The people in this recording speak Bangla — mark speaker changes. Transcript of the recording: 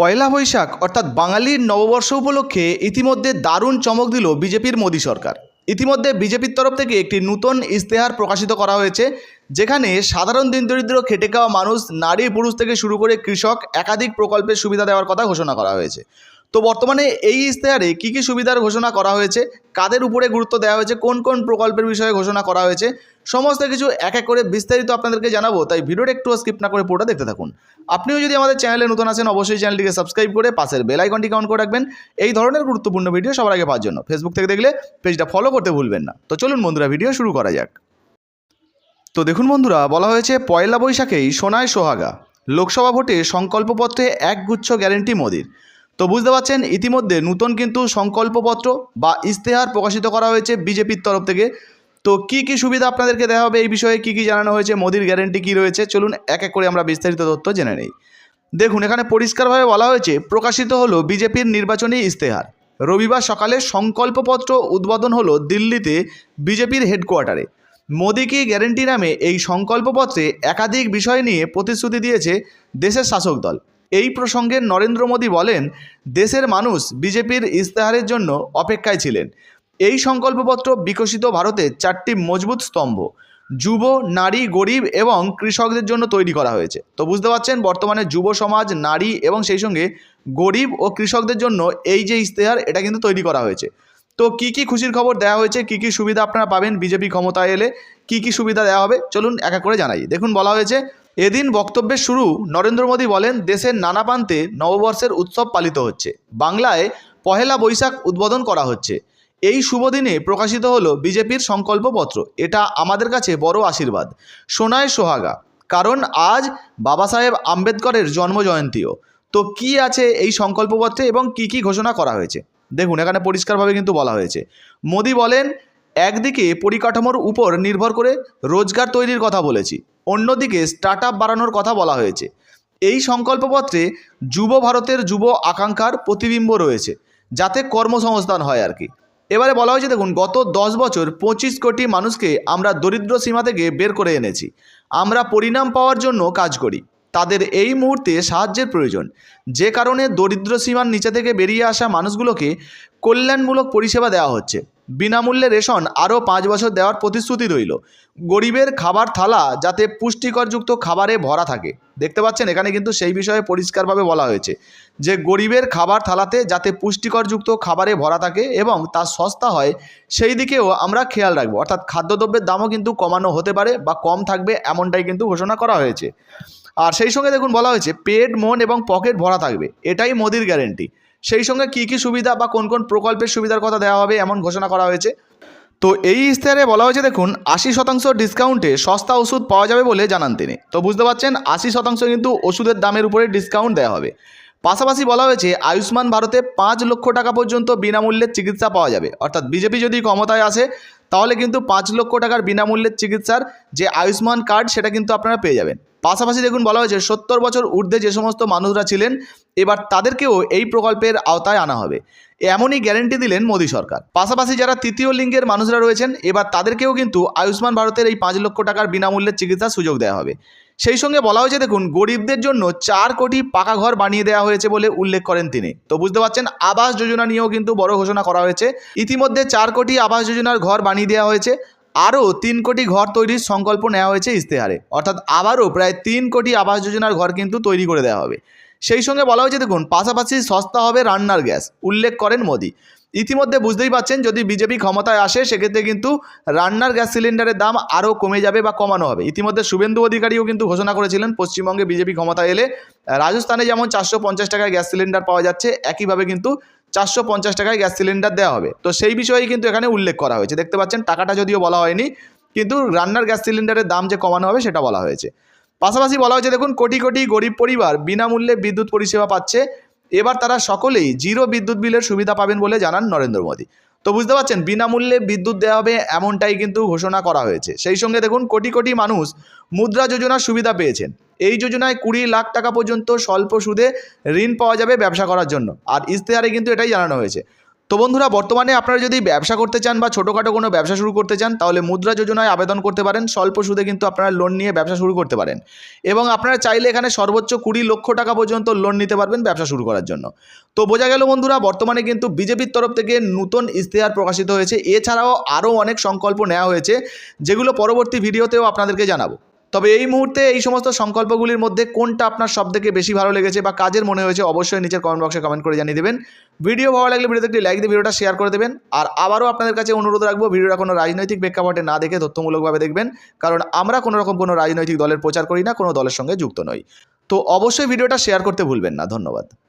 Speaker 1: পয়লা বৈশাখ, অর্থাৎ বাঙালির নববর্ষ উপলক্ষে ইতিমধ্যে দারুণ চমক দিল বিজেপির মোদী সরকার। ইতিমধ্যে বিজেপির তরফ থেকে একটি নতুন ইশতেহার প্রকাশিত করা হয়েছে, যেখানে সাধারণ দিন দরিদ্র, খেটে খাওয়া মানুষ, নারী পুরুষ থেকে শুরু করে কৃষক একাধিক প্রকল্পের সুবিধা দেওয়ার কথা ঘোষণা করা হয়েছে। তো বর্তমানে এই ইশতেহারে কী কী সুবিধার ঘোষণা করা হয়েছে? কাদের উপরে গুরুত্ব দেওয়া হয়েছে? কোন কোন প্রকল্পের বিষয়ে ঘোষণা করা হয়েছে? সমস্ত কিছু এক এক করে বিস্তারিত আপনাদেরকে জানাব, তাই ভিডিওটা একটু স্কিপ না করে পুরোটা দেখতে থাকুন। আপনিও যদি আমাদের চ্যানেলে নতুন আছেন, অবশ্যই চ্যানেলটিকে সাবস্ক্রাইব করে পাশের বেল আইকনটিকে অন করে রাখবেন। এই ধরনের গুরুত্বপূর্ণ ভিডিও সবার আগে পাওয়ার জন্য। ফেসবুক থেকে দেখলে পেজটা ফলো করতে ভুলবেন না। তো চলুন বন্ধুরা, ভিডিও শুরু করা যাক। তো দেখুন বন্ধুরা, বলা হয়েছে পয়লা বৈশাখেই সোনায় সোহাগা। লোকসভা ভোটে সংকল্পপত্রে একগুচ্ছ গ্যারেন্টি মোদির। তো বুঝতে পারছেন, ইতিমধ্যে নূতন কিন্তু সংকল্পপত্র বা ইশতেহার প্রকাশিত করা হয়েছে বিজেপির তরফ থেকে। তো কি কি সুবিধা আপনাদেরকে দেওয়া হবে এই বিষয়ে কি কি জানানো হয়েছে, মোদির গ্যারেন্টি কি রয়েছে, চলুন এক এক করে আমরা বিস্তারিত তথ্য জেনে নেই। দেখুন, এখানে পরিষ্কারভাবে বলা হয়েছে, প্রকাশিত হলো বিজেপির নির্বাচনী ইশতেহার। রবিবার সকালে সংকল্পপত্র উদ্বোধন হলো দিল্লিতে বিজেপির হেডকোয়ার্টারে মোদি কি গ্যারেন্টি নামে এই সংকল্পপত্রে একাধিক বিষয় নিয়ে প্রতিশ্রুতি দিয়েছে দেশের শাসক দল। এই প্রসঙ্গে নরেন্দ্র মোদী বলেন, দেশের মানুষ বিজেপির ইশতেহারের জন্য অপেক্ষায় ছিলেন। এই সংকল্পপত্র বিকশিত ভারতের চারটি মজবুত স্তম্ভ, যুব, নারী, গরিব এবং কৃষকদের জন্য তৈরি করা হয়েছে। তো বুঝতে পারছেন, বর্তমানে যুব সমাজ, নারী এবং সেই সঙ্গে গরিব ও কৃষকদের জন্য এই যে ইস্তেহার এটা কিন্তু তৈরি করা হয়েছে। তো কি কি খুশির খবর দেওয়া হয়েছে, কি কি সুবিধা আপনারা পাবেন বিজেপি ক্ষমতায় এলে, কি কি সুবিধা দেওয়া হবে, চলুন এক এক করে জানাই। দেখুন, বলা হয়েছে এদিন বক্তব্যের শুরু নরেন্দ্র মোদী বলেন, দেশের নানা প্রান্তে নববর্ষের উৎসব পালিত হচ্ছে। বাংলায় পহেলা বৈশাখ উদ্বোধন করা হচ্ছে। এই শুভ দিনে প্রকাশিত হলো বিজেপির সংকল্পপত্র। এটা আমাদের কাছে বড় আশীর্বাদ। সোনায় সোহাগা। কারণ আজ বাবা সাহেব আম্বেদকরের জন্মজয়ন্তীও। তো কি আছে এই সংকল্পপত্রে এবং কি কি ঘোষণা করা হয়েছে? দেখুন, এখানে পরিষ্কারভাবে কিন্তু বলা হয়েছে। মোদি বলেন একদিকে পরিকাঠামোর উপর নির্ভর করে রোজগার তৈরির কথা বলেছি, অন্যদিকে স্টার্ট বাড়ানোর কথা বলা হয়েছে। এই সংকল্পপত্রে যুব ভারতের যুব আকাঙ্ক্ষার প্রতিবিম্ব রয়েছে, যাতে কর্মসংস্থান হয় আর কি। এবারে বলা হয়েছে, দেখুন, গত দশ বছর পঁচিশ কোটি মানুষকে আমরা দরিদ্র সীমা থেকে বের করে এনেছি। আমরা পরিণাম পাওয়ার জন্য কাজ করি। তাদের এই মুহূর্তে সাহায্যের প্রয়োজন। যে কারণে দরিদ্র সীমার নিচে থেকে বেরিয়ে আসা মানুষগুলোকে কল্যাণমূলক পরিষেবা দেওয়া হচ্ছে। বিনামূল্যে রেশন আরও পাঁচ বছর দেওয়ার প্রতিশ্রুতি রইল। গরিবের খাবার থালা যাতে পুষ্টিকরযুক্ত খাবারে ভরা থাকে। দেখতে পাচ্ছেন, এখানে কিন্তু সেই বিষয়ে পরিষ্কারভাবে বলা হয়েছে যে, গরিবের খাবার থালাতে যাতে পুষ্টিকরযুক্ত খাবারে ভরা থাকে এবং তা সস্তা হয়, সেই দিকেও আমরা খেয়াল রাখব। অর্থাৎ খাদ্যদ্রব্যের দামও কিন্তু কমানো হতে পারে বা কম থাকবে এমনটাই কিন্তু ঘোষণা করা হয়েছে। আর সেই সঙ্গে দেখুন বলা হয়েছে, পেট, মন এবং পকেট ভরা থাকবে। এটাই মোদির গ্যারেন্টি সেই সঙ্গে কী কী সুবিধা বা কোন কোন প্রকল্পের সুবিধার কথা দেওয়া হবে এমন ঘোষণা করা হয়েছে। তো এই ইশতেহারে বলা হয়েছে, দেখুন, আশি শতাংশ ডিসকাউন্টে সস্তা ওষুধ পাওয়া যাবে বলে জানান তিনি। তো বুঝতে পারছেন, আশি শতাংশ কিন্তু ওষুধের দামের উপরে ডিসকাউন্ট দেওয়া হবে। পাশাপাশি বলা হয়েছে, আয়ুষ্মান ভারতে পাঁচ লক্ষ টাকা পর্যন্ত বিনামূল্যের চিকিৎসা পাওয়া যাবে। অর্থাৎ বিজেপি যদি ক্ষমতায় আসে, তাহলে কিন্তু পাঁচ লক্ষ টাকার বিনামূল্যের চিকিৎসার যে আয়ুষ্মান কার্ড সেটা কিন্তু আপনারা পেয়ে যাবেন। পাশাপাশি দেখুন বলা হয়েছে, সত্তর বছর ঊর্ধ্বে যে সমস্ত মানুষরা ছিলেন, এবার তাদেরকেও এই প্রকল্পের আওতায় আনা হবে। এমনই গ্যারেন্টি দিলেন মোদী সরকার। পাশাপাশি যারা তৃতীয় লিঙ্গের মানুষরা রয়েছেন, এবার তাদেরকেও কিন্তু আয়ুষ্মান ভারতের এই পাঁচ লক্ষ টাকার বিনামূল্যের চিকিৎসার সুযোগ দেওয়া হবে। সেই সঙ্গে বলা হয়েছে, দেখুন, গরিবদের জন্য চার কোটি পাকা ঘর বানিয়ে দেওয়া হয়েছে বলে উল্লেখ করেন তিনি। তো বুঝতে পারছেন, আবাস যোজনা নিয়েও কিন্তু বড় ঘোষণা করা হয়েছে। ইতিমধ্যে চার কোটি আবাস যোজনার ঘর বানিয়ে দেওয়া হয়েছে। আরও তিন কোটি ঘর তৈরির সংকল্প নেওয়া হয়েছে ইশতেহারে। অর্থাৎ আবারও প্রায় তিন কোটি আবাস যোজনার ঘর কিন্তু তৈরি করে দেওয়া হবে। সেই সঙ্গে বলা হয়েছে, দেখুন, পাশাপাশি সস্তা হবে রান্নার গ্যাস, উল্লেখ করেন মোদি। ইতিমধ্যে বুঝতেই পাচ্ছেন, যদি বিজেপি ক্ষমতায় আসে, সেক্ষেত্রে কিন্তু রান্নার গ্যাস সিলিন্ডারের দাম আরও কমে যাবে বা কমানো হবে। ইতিমধ্যে শুভেন্দু অধিকারীও কিন্তু ঘোষণা করেছিলেন, পশ্চিমবঙ্গে বিজেপি ক্ষমতায় এলে রাজস্থানে যেমন চারশো পঞ্চাশ টাকায় গ্যাস সিলিন্ডার পাওয়া যাচ্ছে, একইভাবে কিন্তু চারশো পঞ্চাশ টাকায় গ্যাস সিলিন্ডার দেওয়া হবে। তো সেই বিষয়েই কিন্তু এখানে উল্লেখ করা হয়েছে। দেখতে পাচ্ছেন, টাকাটা যদিও বলা হয়নি, কিন্তু রান্নার গ্যাস সিলিন্ডারের দাম যে কমানো হবে সেটা বলা হয়েছে। পাশাপাশি বলা হয়েছে, দেখুন, কোটি কোটি গরিব পরিবার বিনামূল্যে বিদ্যুৎ পরিষেবা পাচ্ছে। এবার তারা সকলেই জিরো বিদ্যুৎ বিলের সুবিধা পাবেন বলে জানান নরেন্দ্র মোদী। তো বুঝতে পারছেন, বিনামূল্যে বিদ্যুৎ দেওয়া হবে এমনটাই কিন্তু ঘোষণা করা হয়েছে। সেই সঙ্গে দেখুন, কোটি কোটি মানুষ মুদ্রা যোজনার সুবিধা পেয়েছেন। এই যোজনায় কুড়ি লাখ টাকা পর্যন্ত স্বল্প সুদে ঋণ পাওয়া যাবে ব্যবসা করার জন্য। আর ইশতেহারে কিন্তু এটাই জানানো হয়েছে। তো বন্ধুরা, বর্তমানে আপনারা যদি ব্যবসা করতে চান বা ছোটোখাটো কোনো ব্যবসা শুরু করতে চান, তাহলে মুদ্রা যোজনায় আবেদন করতে পারেন। স্বল্প সুদে কিন্তু আপনারা লোন নিয়ে ব্যবসা শুরু করতে পারেন। এবং আপনারা চাইলে এখানে সর্বোচ্চ কুড়ি লক্ষ টাকা পর্যন্ত লোন নিতে পারবেন ব্যবসা শুরু করার জন্য। তো বোঝা গেল বন্ধুরা, বর্তমানে কিন্তু বিজেপির তরফ থেকে নতুন ইশতেহার প্রকাশিত হয়েছে। এছাড়াও আরও অনেক সংকল্প নেওয়া হয়েছে, যেগুলো পরবর্তী ভিডিওতেও আপনাদেরকে জানাব। তবে এই মুহূর্তে এই সমস্ত সংকল্পগুলির মধ্যে কোনটা আপনার সবথেকে বেশি ভালো লেগেছে বা কাজের মনে হয়েছে অবশ্যই নিচের কমেন্ট বক্সে কমেন্ট করে জানিয়ে দেবেন। ভিডিও ভালো লাগলে ভিডিওতে একটি লাইক দিয়ে ভিডিওটা শেয়ার করে দেবেন। আর আবারও আপনাদের কাছে অনুরোধ রাখব, ভিডিওটা কোনো রাজনৈতিক প্রেক্ষাপটে না দেখে তথ্যমূলকভাবে দেখবেন। কারণ আমরা কোনো রকম কোনো রাজনৈতিক দলের প্রচার করি না, কোনো দলের সঙ্গে যুক্ত নই। তো অবশ্যই ভিডিওটা শেয়ার করতে ভুলবেন না। ধন্যবাদ।